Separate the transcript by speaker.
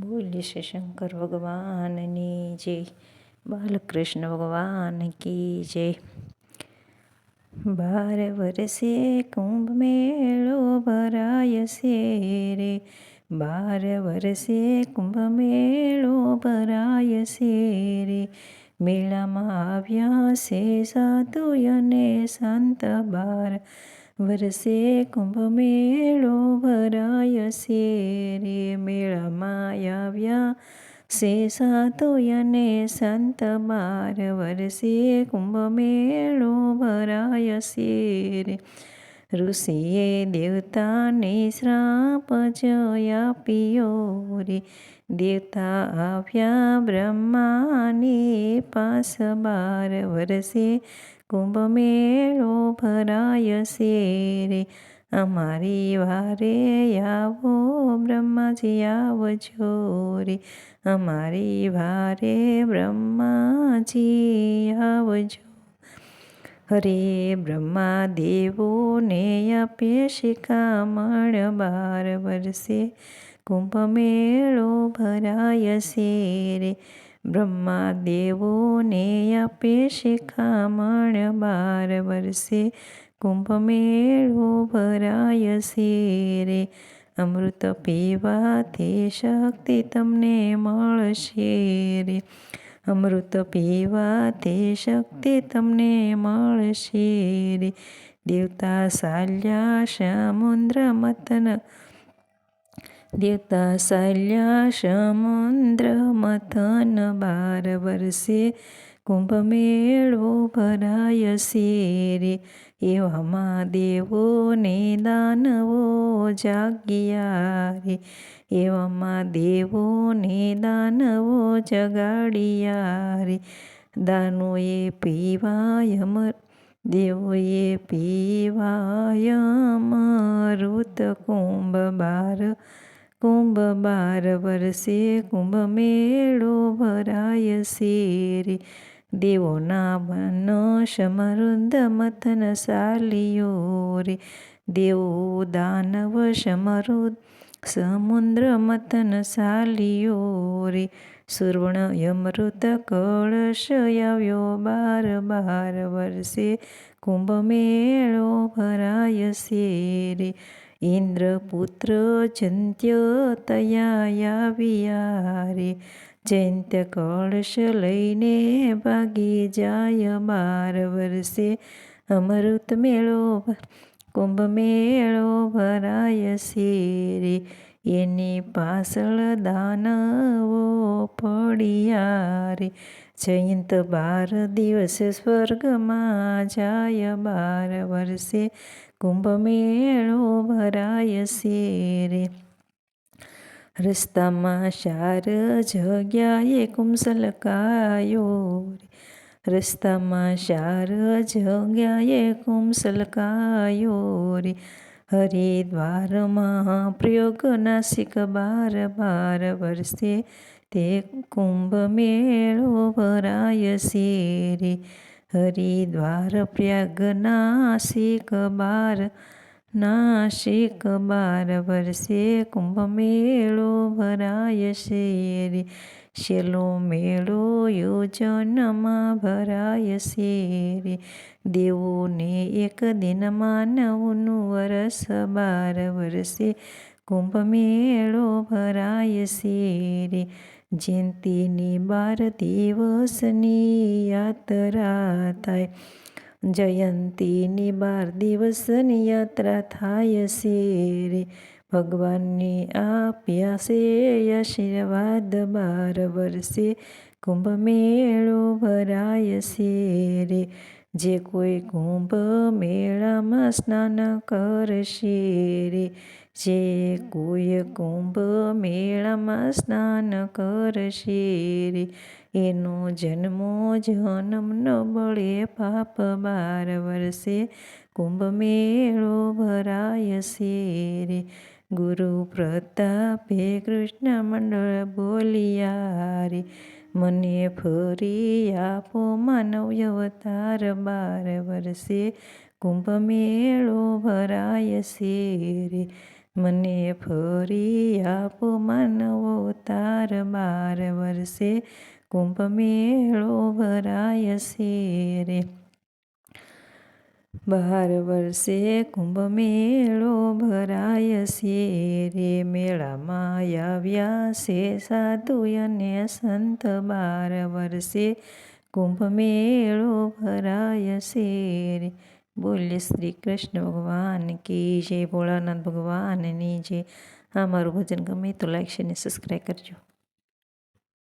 Speaker 1: બોલીએ શ્રી શંકર ભગવાનની જય. બાલકૃષ્ણ ભગવાન કી જય. બાર વરસે કુંભ મેળો ભરાય છે રે. બાર વરસે કુંભ મેળો ભરાય છે રે. મેળામાં આવ્યા છે સાધુ અને સંત બાર. વરસે કુંભ મેળો ભરાય છે રે મેળામાં આવ્યા. સે સાતોયને સંત બાર વરસે કુંભ મેળો ભરાય છે રે ઋષિએ દેવતાને શ્રાપ જયા પિયો રે. દેવતા આવ્યા બ્રહ્માને પાસ બાર વરસે કુંભ મેળો ભરાય છે રે. અમારી વારે આવો બ્રહ્માજી આવજો રે. અમારી વારે બ્રહ્માજી આવજો હરે બ્રહ્મા દેવોને આપે શિખામણ બાર વર્ષે કુંભ મેળો ભરાય છે રે બ્રહ્મા દેવોને આપે શિખામણ બાર વર્ષે કુંભ મેળો ભરાય છે રે અમૃત પીવાથી શક્તિ તમને મળશે રે અમૃત પીવા તે શક્તિ તમને મળશે રે. દેવતા સાલ્યા સમુદ્ર મતન દેવતા સાલ્યા સમુદ્ર મથન બાર વર્ષે કુંભ મેળો ભરાય શેરે. એવામાં દેવો ને દાનવો જાગ્યા રે એવામાં દેવો ને દાનવો જગાડિયા રે દાનોએ પીવાય અમર, દેવોએ પીવાય અમૃત. કુંભ બાર કુંભ બાર વર્ષે કુંભ મેળો ભરાય છે રે દેવોના વન સમૃદ્ધ મથન સાલિયો રે દેવો દાનવ સમૃદ્ધ સમુદ્ર મથન સાલિયો રે સુવર્ણ અમૃત કળશ આવ્યો બાર બાર વર્ષે. કુંભ મેળો ભરાય છે રે ઇન્દ્રપુત્ર જંત્ય તયા આવ્યા રે કળશ લઈને ભાગી જાય બાર વર્ષે અમૃત મેળો કુંભ મેળો ભરાય શેરે એની પાછળ દાનવો પડ્યા રે જયંત બાર દિવસ સ્વર્ગમાં જાય બાર વર્ષે કુંભ મેળો ભરાય છે રે રસ્તામાં ચાર જગ્યાએ કુંસલકાયો રે. રસ્તામાં ચાર જગ્યાએ કુંસલકાયો રે. હરિદ્વારમાં પ્રયોગ નાસિક બાર બાર વર્ષે તે કુંભ મેળો ભરાય છે રે હરિદ્વાર પ્રયાગ નાસિક બાર નાસિક બાર વર્ષે કુંભ મેળો ભરાય છે રે છેલ્લો મેળો યોજનમાં ભરાય છે રે દેવોને એક દિનમાં નવનું વરસ બાર વર્ષે કુંભ મેળો ભરાય શેરે. જયંતિની બાર દિવસની યાત્રા થાય. જયંતીની બાર દિવસની યાત્રા થાય શેરે. ભગવાનની આપ્યા છે આશીર્વાદ બાર વર્ષે. કુંભ મેળો ભરાય શેરે. જે કોઈ કુંભ મેળામાં સ્નાન કરશે રે. જે કોઈ કુંભ મેળામાં સ્નાન કરશે રે. એનો જન્મો જન્મ ન બળે પાપ બાર વર્ષે કુંભ મેળો ભરાય છે રે. ગુરુ પ્રતાપે કૃષ્ણ મંડળ બોલિયા રે, મને ફરી આપો માનવ અવતાર બાર વર્ષે કુંભ મેળો ભરાય છે રે. મને ફરી આપો માનવો તાર બાર વર્ષે. કુંભ મેળો ભરાય છે રે. બાર વર્ષે કુંભ મેળો ભરાય છે રે. મેળામાં આવ્યા છે સાધુ અને સંત બાર વર્ષે. કુંભ મેળો ભરાય છે રે. બોલે શ્રી કૃષ્ણ ભગવાન કી જય ભોળાનાથ ભગવાનની જય. આ મારું ભજન ગમે તો લાઈક શેર ને સબસ્ક્રાઈબ કરજો.